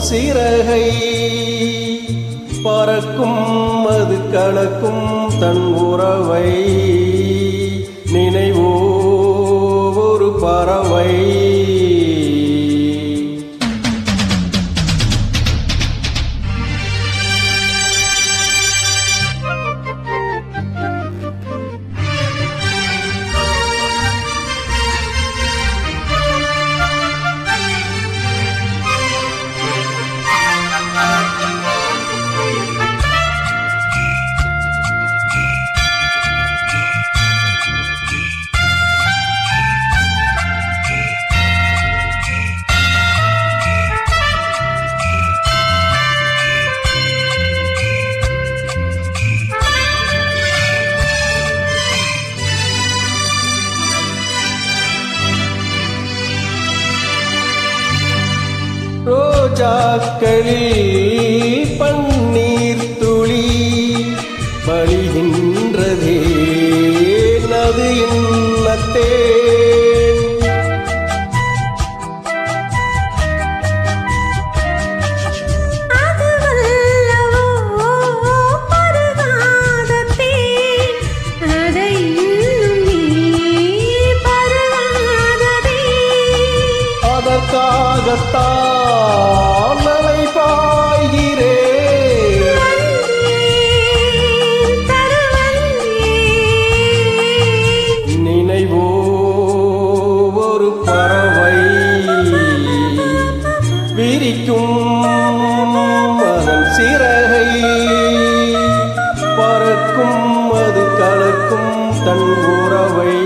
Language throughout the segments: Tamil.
சிறகை பறக்கும் அது கலக்கும் தன் உறவை நினைவோ ஒரு பறவை. விழாக்களில் கலக்கும் அது கலக்கும் தன் உறவை.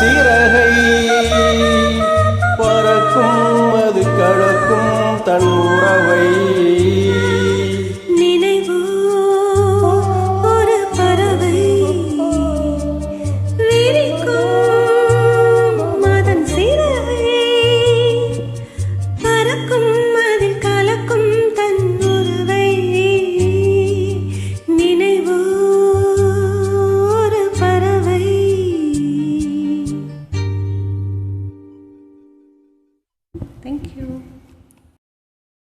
சிறகை